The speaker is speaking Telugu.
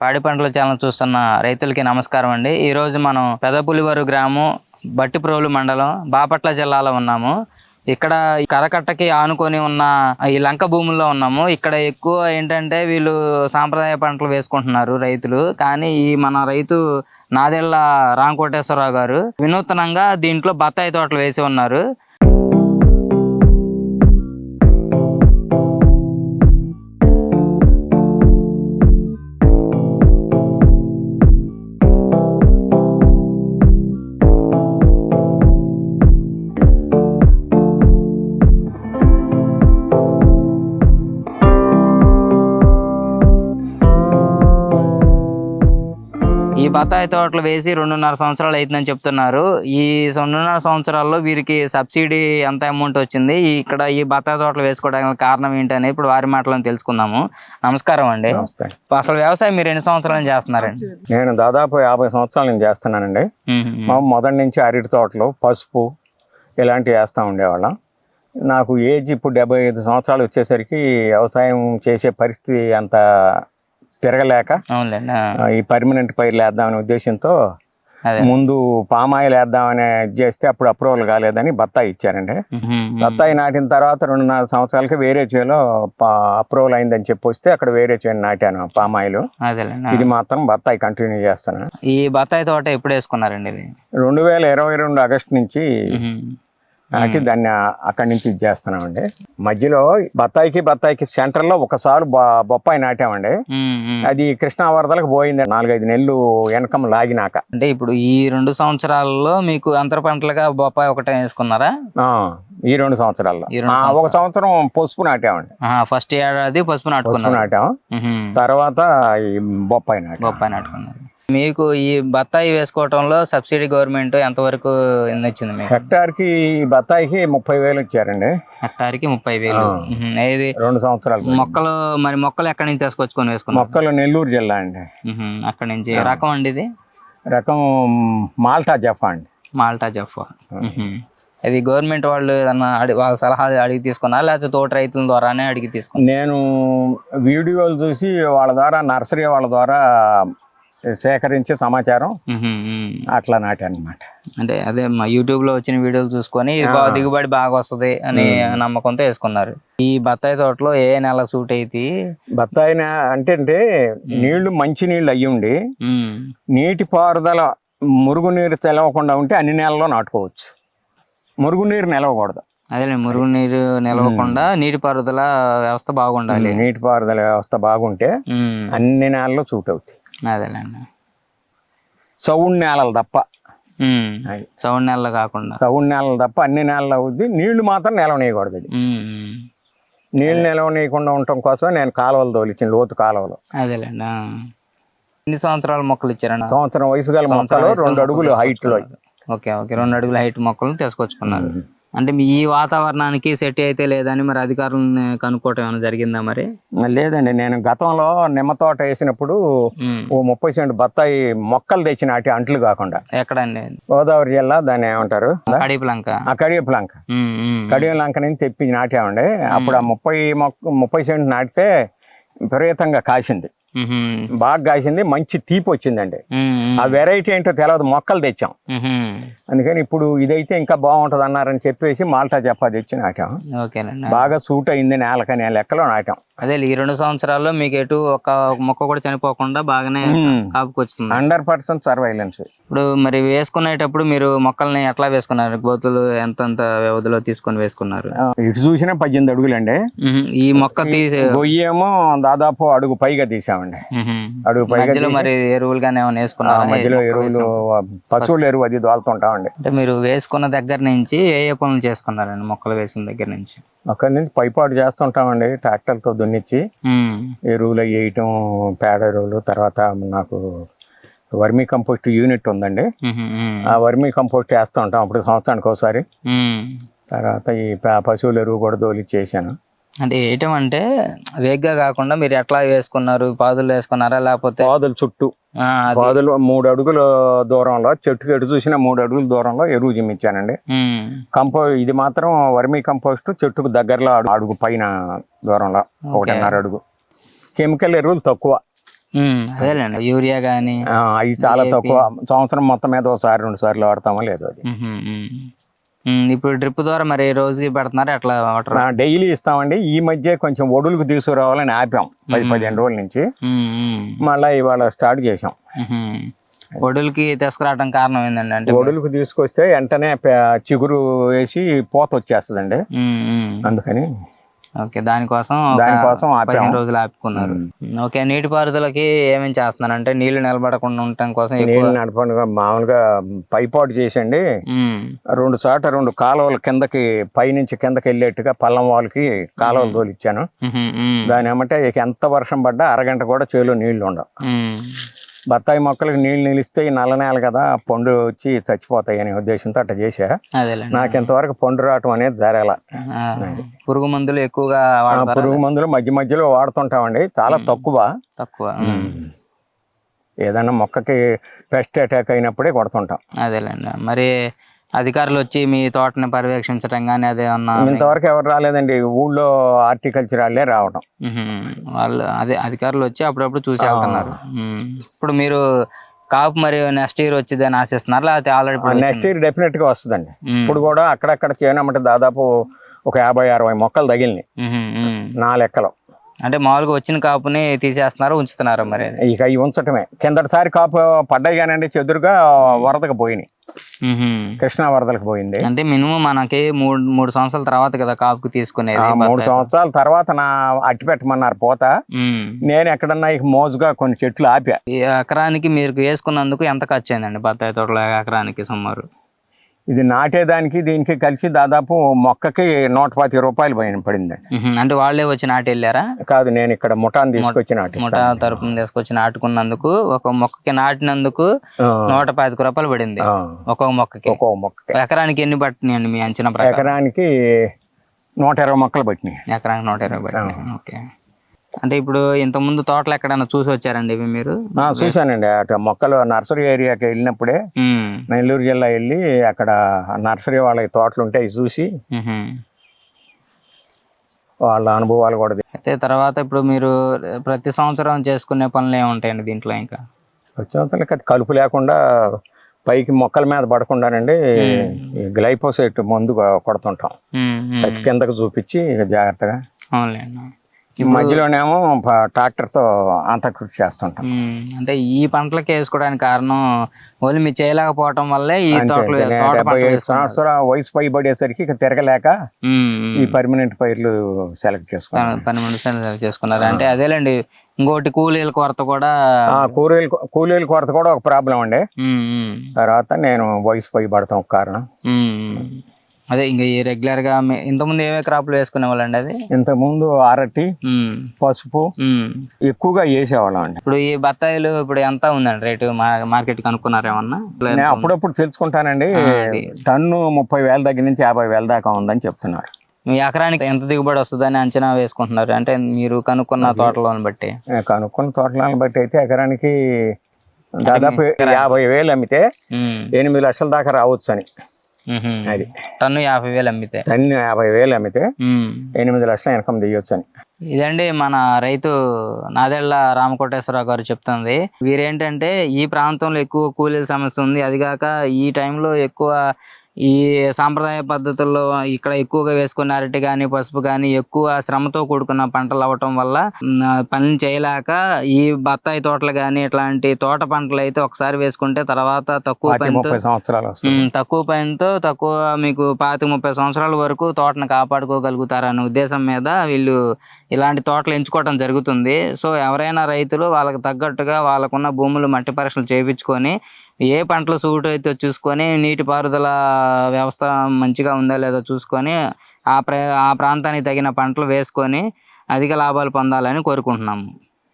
పాడి పంటల ఛానల్ చూస్తున్న రైతులకి నమస్కారం అండి. ఈ రోజు మనం పెదపులివరు గ్రామం బట్టిప్రోలు మండలం బాపట్ల జిల్లాలో ఉన్నాము. ఇక్కడ ఈ కరకట్టకి ఆనుకొని ఉన్న ఈ లంక భూముల్లో ఉన్నాము. ఇక్కడ ఎక్కువ ఏంటంటే వీళ్ళు సాంప్రదాయ పంటలు వేసుకుంటున్నారు రైతులు. కానీ ఈ మన రైతు నాదెళ్ళ రామకోటేశ్వరరావు గారు వినూతనంగా దీంట్లో బత్తాయి తోటలు వేసి ఉన్నారు. బత్తాయి తోటలు వేసి రెండున్నర సంవత్సరాలు అవుతుందని చెప్తున్నారు. ఈ రెండున్నర సంవత్సరాల్లో వీరికి సబ్సిడీ ఎంత అమౌంట్ వచ్చింది? ఇక్కడ ఈ బత్తాయి తోటలు వేసుకోవడానికి కారణం ఏంటని ఇప్పుడు వారి మాటలను తెలుసుకుందాము. నమస్కారం అండి. అసలు వ్యవసాయం మీరు ఎన్ని సంవత్సరాలు చేస్తున్నారండి? నేను దాదాపు యాభై సంవత్సరాల నుంచి చేస్తున్నానండి. మా మొదటి నుంచి అరటి తోటలు పసుపు ఇలాంటివి వేస్తూ ఉండేవాళ్ళం. నాకు ఏజ్ ఇప్పుడు డెబ్బై ఐదు సంవత్సరాలు వచ్చేసరికి వ్యవసాయం చేసే పరిస్థితి అంత తిరగలేక ఈ పర్మనెంట్ పైర్లు వేద్దామనే ఉద్దేశంతో ముందు పామాయిల్ వేద్దామని చేస్తే అప్పుడు అప్రూవల్ కాలేదని బత్తాయి ఇచ్చారండి. బత్తాయి నాటిన తర్వాత రెండున్నర సంవత్సరాలకి వేరే చేలో అప్రూవల్ అయిందని చెప్పి వస్తే అక్కడ వేరే చేను నాటాను పామాయిల్. ఇది మాత్రం బత్తాయి కంటిన్యూ చేస్తాను ఈ బత్తాయి తోట ఎప్పుడు వేసుకున్నారండి ఇది రెండు వేల ఇరవై రెండు ఆగస్టు నుంచి. నాటి దాన్ని అక్కడి నుంచి ఇది చేస్తున్నామండి. మధ్యలో బత్తాయికి బత్తాయికి సెంటర్లో ఒకసారి బొ- బొప్పాయి నాటామండి. అది కృష్ణా వరదలకు పోయింది నాలుగైదు నెలలు వెనకం లాగినాక. అంటే ఇప్పుడు ఈ రెండు సంవత్సరాల్లో మీకు అంతర పంటలుగా బొప్పాయి ఒకటే వేసుకున్నారా? ఈ రెండు సంవత్సరాల్లో. ఒక సంవత్సరం పసుపు నాటామండి. ఫస్ట్ ఏడాది పసుపు పసుపు నాటుకున్నారు నాటాం. తర్వాత ఈ బొప్పాయి నాటాం. బొప్పాయి నాటుకున్నారు. మీకు ఈ బత్తాయి వేసుకోవటంలో సబ్సిడీ గవర్నమెంట్ ఎంతవరకు ఇచ్చింది మీకు? హెక్టార్కి ఈ బత్తాయికి ముప్పై వేలు ఇచ్చారండి. హెక్టార్కి ముప్పై వేలు. ఏది? రెండు సంవత్సరాలు మొక్కలు మరి మొక్కలు ఎక్కడి నుంచి తీసుకొచ్చుకొని వేసుకున్నారు? మొక్కలు నెల్లూరు జిల్లా అండి. అక్కడి నుంచి. రకం అండి ఇది? రకం మాల్టా జఫా అండి. Malta Jaffa. ఇది గవర్నమెంట్ వాళ్ళు ఏదన్నా అడి వాళ్ళ సలహాలు అడిగి తీసుకున్నారా? లేకపోతే తోట రైతుల ద్వారానే అడిగి తీసుకున్నారు? నేను వీడియోలు చూసి వాళ్ళ ద్వారా నర్సరీ వాళ్ళ ద్వారా సేకరించే సమాచారం అట్లా నాటాను అనమాట అంటే అదే మా యూట్యూబ్లో వచ్చిన వీడియోలు చూసుకొని దిగుబడి బాగా వస్తది అని నమ్మకంతో వేసుకున్నారు. ఈ బత్తాయి తోటలో ఏ నెల సూట్ అయితే? బత్తాయి అంటే అంటే నీళ్ళు మంచి నీళ్ళు అయ్యి ఉండి నీటి పారుదల మురుగునీరు తెలవకుండా ఉంటే అన్ని నెలల్లో నాటుకోవచ్చు. మురుగునీరు నిలవకూడదు. అదే మురుగునీరు నిలవకుండా నీటి పారుదల వ్యవస్థ బాగుండాలి. నీటి పారుదల వ్యవస్థ బాగుంటే అన్ని నెలల్లో సూట్ అవుతాయి. అదేలేండి. సౌండ్ నేలలు తప్ప. సౌండ్ నెలలు కాకుండా. సౌండ్ నేలలు తప్ప అన్ని నెలలు అవుద్ది. నీళ్ళు మాత్రం నిలవనీయకూడదు ఇది. నీళ్ళు నిలవనీయకుండా ఉండటం కోసం నేను కాలువలు తోలిచ్చిన లోతు కాలువలు. అదేలేండి. ఎన్ని సంవత్సరాల మొక్కలు ఇచ్చారండి? సంవత్సరం వయసు గల మొక్కలు రెండు అడుగులు మొక్కలు హైట్లో తీసుకొచ్చుకున్నారు. Okay okay. రెండు అడుగుల హైట్ మొక్కలను తీసుకొచ్చుకున్నారు. అంటే మీ ఈ వాతావరణానికి సెట్ అయితే లేదని మరి అధికారులను కనుక్కోవటం ఏమైనా జరిగిందా మరి? లేదండి. నేను గతంలో నిమ్మ తోట వేసినప్పుడు ఓ ముప్పై సెంట్ బత్తాయి మొక్కలు తెచ్చి నాటి అంట్లు కాకుండా. ఎక్కడండి? గోదావరి జిల్లా దాన్ని ఏమంటారు? కడిపలంక ఆ కడియపు లంక. ఉమ్, ఉమ్, కడియం లంక నుంచి తెప్పి నాటామండి అప్పుడు ఆ ముప్పై మొక్క ముప్పై సెంట్ నాటితే విపరీతంగా కాసింది. బాగా కాసింది మంచి తీపి వచ్చిందండి. ఆ వెరైటీ ఏంటో తెలియదు మొక్కలు తెచ్చాం. అందుకని ఇప్పుడు ఇదైతే ఇంకా బాగుంటుంది అన్నారని చెప్పేసి మాల్టా చెప్పా తెచ్చి నాటాం. బాగా సూట్ అయింది నేలకని లెక్కలో నాటాం. అదే ఈ రెండు సంవత్సరాల్లో మీకు ఎటు ఒక మొక్క కూడా చనిపోకుండా బాగానే కాపుకొచ్చింది. Hundred percent surveillance. ఇప్పుడు మరి వేసుకునేటప్పుడు మీరు మొక్కల్ని ఎట్లా వేసుకున్నారు? గోతులు ఎంతంత వ్యవధిలో తీసుకొని వేసుకున్నారు? ఇటు చూసినా పద్దెనిమిది అడుగులండి. ఈ మొక్క తీసి గొయ్యేమో దాదాపు అడుగు పైగా తీసామండి. అడుగు పైగా మధ్యలో మరి ఎరువులు కానీ ఏమైనా వేసుకున్నారా? మధ్యలో ఎరువులు పశువుల ఎరువు అది దోలుతుంటామండి. అంటే మీరు వేసుకున్న దగ్గర నుంచి ఏ ఏ పనులు చేసుకున్నారండి మొక్కలు వేసిన దగ్గర నుంచి? అక్కడి నుంచి పైపాటు చేస్తుంటామండి ట్రాక్టర్తో ఉమ్, ఎరువులు వేయటం పేడ ఎరువులు తర్వాత నాకు వర్మీ కంపోస్ట్ యూనిట్ ఉందండి. ఆ వర్మీ కంపోస్ట్ వేస్తూ ఉంటాం. అప్పుడు సంవత్సరానికి ఒకసారి. తర్వాత ఈ పశువుల ఎరువు కూడా దోలిచ్చేసాను. అంటే వేయటం అంటే వేగ్గా కాకుండా మీరు ఎట్లా వేసుకున్నారు? పాదులు వేసుకున్నారా? లేకపోతే పాదుల చుట్టూ. పాదులు మూడు అడుగుల దూరంలో చెట్టుకి ఎటు చూసినా మూడు అడుగుల దూరంలో ఎరువు జిమ్మిచ్చానండి కంపో ఇది మాత్రం వర్మీ కంపోస్ట్ చెట్టుకు దగ్గరలో అడుగు అడుగు పైన దూరంలో ఒకటిన్నర అడుగు. కెమికల్ ఎరువులు తక్కువ. అదేలేండి. యూరియా కానీ అవి చాలా తక్కువ. సంవత్సరం మొత్తం మీద ఒకసారి రెండు సార్లు వాడతామో లేదు అది. ఇప్పుడు డ్రిప్ ద్వారా మరి రోజుకి పెడుతున్నారు? అట్లా వాటర్? డైలీ ఇస్తామండి. ఈ మధ్య కొంచెం ఒడులకు తీసుకురావాలని ఆపాం. పది పదిహేను రోజుల నుంచి. మళ్ళీ ఇవాళ స్టార్ట్ చేసాం ఒడులకి తీసుకురావడం కారణం ఏంటండి అంటే ఒడులకు తీసుకొస్తే వెంటనే చిగురు వేసి పోత వచ్చేస్తుందండి. అందుకని ఓకే దానికోసం దానికోసం పదిహేను రోజులు ఆపుకున్నారు. ఓకే నీటిపారుదలకి ఏమేమి చేస్తున్నారు? అంటే నీళ్ళు నిలబడకుండా ఉండటం కోసం నీళ్ళు నడపండి మామూలుగా పైపాటు చేసండి. రెండు చాట రెండు కాలువల కిందకి పైనుంచి కిందకి వెళ్ళేట్టుగా పల్లం వాళ్ళకి కాలువలు తోలిచ్చాను. దాని ఏమంటే ఎంత వర్షం పడ్డా అరగంట కూడా చేలో నీళ్ళు ఉండవు. బత్తాయి మొక్కలకు నీళ్ళు నిలిస్తే ఈ నల్ల నేల కదా పండు వచ్చి చచ్చిపోతాయి అనే ఉద్దేశంతో చేశా. అదేలేండి. నాకు ఇంతవరకు పండు రావటం అనేది ఆ, పురుగు మందులు ఎక్కువగా పురుగు మందులు మధ్య మధ్యలో వాడుతుంటామండి చాలా తక్కువ. తక్కువ. ఏదైనా మొక్కకి పెస్ట్ అటాక్ అయినప్పుడే కొడుతుంటాం. అదేలేండి. మరి అధికారులు వచ్చి మీ తోటని పర్యవేక్షించడం కానీ అదే అన్నా ఇంతవరకు ఎవరు రాలేదండి. ఊళ్ళో హార్టికల్చర్ వాళ్ళే రావటం వాళ్ళు అదే అధికారులు వచ్చి అప్పుడప్పుడు చూసి వెళ్తున్నారు. ఇప్పుడు మీరు కాపు మరి నెక్స్ట్ ఇయర్ వచ్చిందని ఆశిస్తున్నారు? లేకపోతే ఆల్రెడీ నెక్స్ట్ ఇయర్ డెఫినెట్గా వస్తుందండి. ఇప్పుడు కూడా అక్కడక్కడ చేయనమంటే దాదాపు ఒక యాభై అరవై మొక్కలు తగిలినాయి. నా లెక్కలో అంటే మామూలుగా వచ్చిన కాపుని తీసేస్తున్నారు ఉంచుతున్నారు మరి. ఇక ఇవి ఉంచటమే. కిందటిసారి కాపు పడ్డాయి కానండి చెదురుగా వరదకు పోయినాయి. కృష్ణా వరదలకు పోయింది. అంటే మినిమం మనకి మూడు మూడు సంవత్సరాల తర్వాత కదా కాపుకి తీసుకునేది మూడు సంవత్సరాల తర్వాత నా అట్టి పెట్టమన్నారు పోత. నేను ఎక్కడన్నా ఇక మోజుగా కొన్ని చెట్లు ఆపా. ఈ ఎకరానికి మీరు వేసుకున్నందుకు ఎంత ఖర్చు అయిందండి బత్తాయి తోటలో ఎకరానికి సుమారు? ఇది నాటేదానికి దీనికి కలిసి దాదాపు మొక్కకి నూట పాతి రూపాయలు పైన పడిందండి. ఉహు. అంటే వాళ్ళే వచ్చి నాటి వెళ్ళారా కాదు నేను ఇక్కడ ముఠాన్ని తీసుకొచ్చి నాటి ముఠా తరపున తీసుకొచ్చి నాటుకున్నందుకు ఒక మొక్కకి నాటినందుకు నూట పాతిక రూపాయలు పడింది. ఒక్కొక్క మొక్కకి. ఒక్కో మొక్క ఎకరానికి ఎన్ని పట్టినాయండి మీ అంచనా ఎకరానికి నూట ఇరవై మొక్కలు పట్టినాయి. ఎకరానికి నూట ఇరవై పట్టినాయి. ఓకే. అంటే ఇప్పుడు ఇంత ముందు తోటలు ఎక్కడైనా చూసి వచ్చారండి ఇవి మీరు? ఆ, చూశానండి. అటు మొక్కలు నర్సరీ ఏరియాకి వెళ్ళినప్పుడే. నెల్లూరు జిల్లా వెళ్ళి అక్కడ నర్సరీ వాళ్ళకి తోటలు ఉంటాయి చూసి. వాళ్ళ అనుభవాలు కూడా అయితే తర్వాత ఇప్పుడు మీరు ప్రతి సంవత్సరం చేసుకునే పనులు ఏముంటాయండి దీంట్లో ఇంకా? వచ్చే సంవత్సరం కలుపు లేకుండా పైకి మొక్కల మీద పడకుండానండి గ్లైపోసైట్ మందు కొడుతుంటాం. కిందకు చూపించి జాగ్రత్తగా అవునులేండి. ఈ మధ్యలోనేమో ప- ట్రాక్టర్తో అంతకృషి చేస్తుంటాం. ఉమ్, అంటే ఈ పంటలకి వేసుకోవడానికి కారణం ఓన్లీ మీరు చేయలేకపోవటం వల్లే ఈ తోటలు. సంవత్సరాల వయసు పైబడేసరికి ఇక తిరగలేక. ఈ పర్మనెంట్ పైర్లు సెలెక్ట్ చేసుకున్నాం. పని- పని మనుషులు చేసుకున్నారు. అంటే అదేలేండి ఇంకోటి కూలీల కొరత కూడా కూలీలు కూలీల కొరత కూడా ఒక ప్రాబ్లం అండి. తర్వాత నేను వయసు పైబడతాం ఒక కారణం. అదే ఇంకా ఈ రెగ్యులర్గా ఇంతకుముందు ఏమే క్రాప్లు వేసుకునే వాళ్ళండి అది? ఇంతకుముందు అరటి పసుపు. ఎక్కువగా వేసేవాళ్ళం అండి ఇప్పుడు ఈ బత్తాయిలు ఇప్పుడు ఎంత ఉందండి రేటు? మార్కెట్ కనుక్కున్నారు ఏమన్నా? నేను అప్పుడప్పుడు తెలుసుకుంటానండి. టన్ను ముప్పై వేల దగ్గర నుంచి యాభై వేల దాకా ఉందని చెప్తున్నారు. మీ ఎకరానికి ఎంత దిగుబడి వస్తుందని అంచనా వేసుకుంటున్నారు? అంటే మీరు కనుక్కున్న తోటలోని బట్టి. నేను కనుక్కున్న తోటలను బట్టి అయితే ఎకరానికి దాదాపు యాభై వేలు అమ్మితే ఎనిమిది లక్షల దాకా రావచ్చు అని. అది. టన్ను యాభై వేలు అమ్మితే. టన్ను యాభై వేలు అమ్మితే. ఎనిమిది లక్షల ఇన్కమ్ తీయొచ్చు అని ఇదండి మన రైతు నాదెళ్ళ రామకోటేశ్వరరావు గారు చెప్తుంది. వీరేంటంటే ఈ ప్రాంతంలో ఎక్కువ కూలీల సమస్య ఉంది. అది కాక ఈ టైంలో ఎక్కువ ఈ సాంప్రదాయ పద్ధతుల్లో ఇక్కడ ఎక్కువగా వేసుకున్న అరటి కానీ పసుపు కానీ ఎక్కువ శ్రమతో కూడుకున్న పంటలు అవ్వటం వల్ల పనులు చేయలేక ఈ బత్తాయి తోటలు కానీ ఇట్లాంటి తోట పంటలు అయితే ఒకసారి వేసుకుంటే తర్వాత తక్కువ పనితో తక్కువ పనితో తక్కువ మీకు పాతి ముప్పై సంవత్సరాల వరకు తోటను కాపాడుకోగలుగుతారనే ఉద్దేశం మీద వీళ్ళు ఇలాంటి తోటలు ఎంచుకోవడం జరుగుతుంది. సో ఎవరైనా రైతులు వాళ్ళకి తగ్గట్టుగా వాళ్ళకున్న భూములు మట్టి పరీక్షలు చేయించుకొని ఏ పంటలు సూట్ అయితే చూసుకొని నీటిపారుదల వ్యవస్థ మంచిగా ఉందా లేదో చూసుకొని ఆ ప్రా ఆ ప్రాంతానికి తగిన పంటలు వేసుకొని అధిక లాభాలు పొందాలని కోరుకుంటున్నాము.